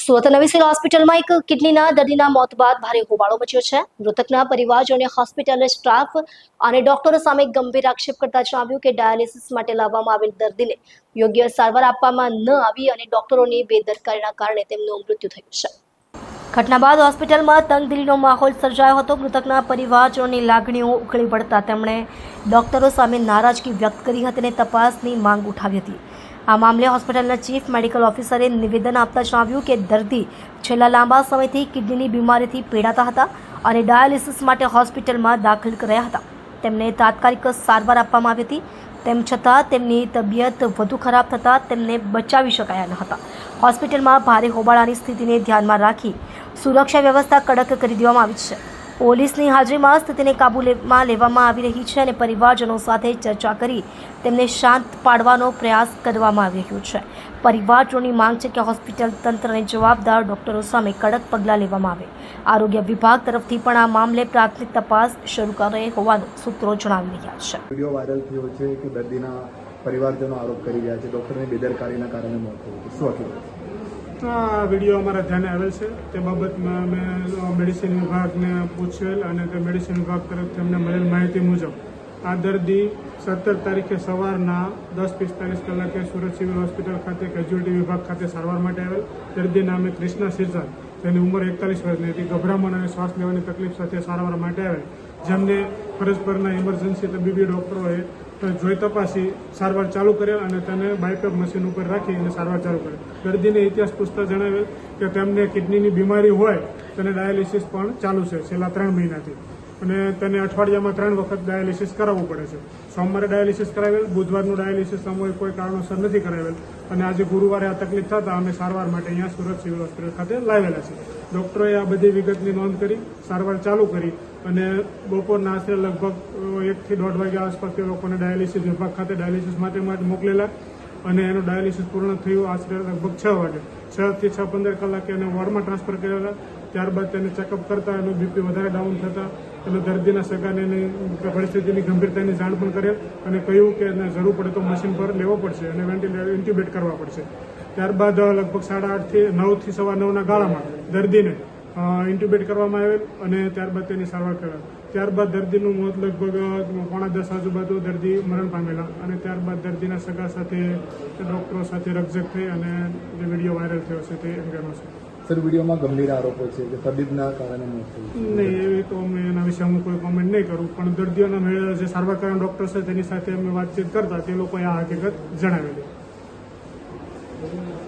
સુરત નવી સિવિલ હોસ્પિટલમાં એક કિડનીના દર્દીના મોત બાદ ભારે હોબાળો મચ્યો છે. મૃતકના પરિવારજોને હોસ્પિટલ સ્ટાફ અને ડોક્ટરો સામે ગંભીર આક્ષેપ કરતા જણાવ્યું કે ડાયાલિસિસ માટે લાવવામાં આવેલ દર્દીને યોગ્ય સારવાર આપવામાં ન આવી અને ડોક્ટરોની બેદરકારીના કારણે તેમનું મૃત્યુ થયું છે. ઘટના બાદ હોસ્પિટલમાં તંગદિલીનો માહોલ સર્જાયો હતો. મૃતકના પરિવારજનોની લાગણીઓ ઉકળી પડતા તેમણે ડોક્ટરો સામે નારાજગી વ્યક્ત કરી હતી અને તપાસની માંગ ઉઠાવી હતી. આ મામલે હોસ્પિટલના ચીફ મેડિકલ ઓફિસરે નિવેદન આપતા જણાવ્યું કે દર્દી છેલ્લા લાંબા સમયથી કિડનીની બીમારીથી પીડાતા હતા અને ડાયાલિસિસ માટે હોસ્પિટલમાં દાખલ કરાયા હતા. તેમને તાત્કાલિક સારવાર આપવામાં આવી હતી. તેમ છતાં તેમની તબિયત વધુ ખરાબ થતાં તેમને બચાવી શકાયા ન હતા. હોસ્પિટલમાં ભારે હોબાળાની સ્થિતિને ધ્યાનમાં રાખી સુરક્ષા વ્યવસ્થા કડક કરી દેવામાં આવી છે. પોલીસની હાજરીમાં સ્થિતિને કાબૂમાં લેવામાં આવી રહી છે અને પરિવારજનો સાથે ચર્ચા કરી તેમને શાંત પાડવાનો પ્રયાસ કરવામાં આવી રહ્યો છે. પરિવારજોની માંગ છે કે હોસ્પિટલ તંત્રને જવાબદાર ડોક્ટરો સામે કડક પગલાં લેવામાં આવે. આરોગ્ય વિભાગ તરફથી પણ આ મામલે પ્રાથમિક તપાસ શરૂ કરે હોવાનું સૂત્રો જણાવી રહ્યા છે. વીડિયો વાયરલ થયો છે કે દર્દીના પરિવારજનો આરોપ કરી રહ્યા છે. ડોક્ટરની બેદરકારીના કારણે મોત થયું શું આ વીડિયો અમારા ધ્યાને આવેલ છે. તે બાબતમાં અમે મેડિસિન વિભાગને પૂછેલ અને તે મેડિસિન વિભાગ તરફથી અમને મળેલ માહિતી મુજબ આ દર્દી સત્તર તારીખે સવારના દસ પિસ્તાલીસ કલાકે સુરત સિવિલ હોસ્પિટલ ખાતે કેજ્યુલિટી વિભાગ ખાતે સારવાર માટે આવેલ. દર્દી નામે ક્રિષ્ના સિરસાદ તેની ઉંમર એકતાલીસ વર્ષની હતી. ગભરામણ અને શ્વાસ લેવાની તકલીફ સાથે સારવાર માટે આવેલ. જેમને ફરજ પરના ઇમરજન્સી તબીબી ડૉક્ટરોએ જોઈ તપાસી, સારવાર ચાલુ કરેલ અને તેને બાયપેપ મશીન ઉપર રાખી અને સારવાર ચાલુ કરેલ. દર્દીને ઇતિહાસ પૂછતા જણાવેલ કે તેમને કિડનીની બીમારી હોય, તેને ડાયાલિસિસ પણ ચાલુ છે, છેલ્લા ત્રણ મહિનાથી. અને તેને અઠવાડિયામાં ત્રણ વખત ડાયાલિસિસ કરાવવું પડે છે. સોમવારે ડાયાલિસિસ કરાવેલ, બુધવારનું ડાયાલિસિસ સમય કોઈ કારણોસર નથી કરાવેલ. અને આજે ગુરુવારે આ તકલીફ થતાં અમે સારવાર માટે અહીંયા સુરત સિવિલ હોસ્પિટલ ખાતે લાવેલા છે ડૉક્ટરોએ આ બધી વિગતની નોંધ કરી, સારવાર ચાલુ કરી અને બપોરના આશરે લગભગ એકથી દોઢ વાગ્યા આસપાસ તે લોકોને ડાયાલિસિસ વિભાગ ખાતે ડાયાલિસિસ માટે માટે મોકલેલા અને એનું ડાયાલિસિસ પૂર્ણ થયું આશરે લગભગ છ વાગે. છથી છ પંદર કલાકે એને વોર્ડમાં ટ્રાન્સફર કરેલા. ત્યારબાદ તેને ચેકઅપ કરતા, એનું બીપી વધારે ડાઉન થતા અને દર્દીના સગાને એની પરિસ્થિતિની ગંભીરતાની જાણ પણ કરેલ અને કહ્યું કે એને જરૂર પડે તો મશીન પર લેવો પડશે અને વેન્ટિલેટર ઇન્ટ્યુબેટ કરવા પડશે. ત્યારબાદ લગભગ સાડા આઠથી નવથી સવા નવના ગાળામાં દર્દીને ઇન્ટ્યુબેટ કરવામાં આવેલ અને ત્યારબાદ તેની સારવાર કરેલ ત્યારબાદ દર્દીનું મોત લગભગ પોણા દસ આજુબાજુ દર્દી મરણ પામેલા અને ત્યારબાદ દર્દીના સગા સાથે ડૉક્ટરો સાથે રકઝક થઈ અને જે વીડિયો વાયરલ થયો છે તે અંગેનો છે. સર વિડીયોમાં ગંભીર આરોપો છે કે તબીબના કારણે મોત થયું નહીં એવી તો અમે એના વિશે હું કોઈ કોમેન્ટ નહીં કરું પણ દર્દીઓના મેળે જે સારવાર કરવાના ડૉક્ટર છે તેની સાથે અમે વાતચીત કરતા તે લોકોએ આ હકીકત જણાવેલી. Thank you.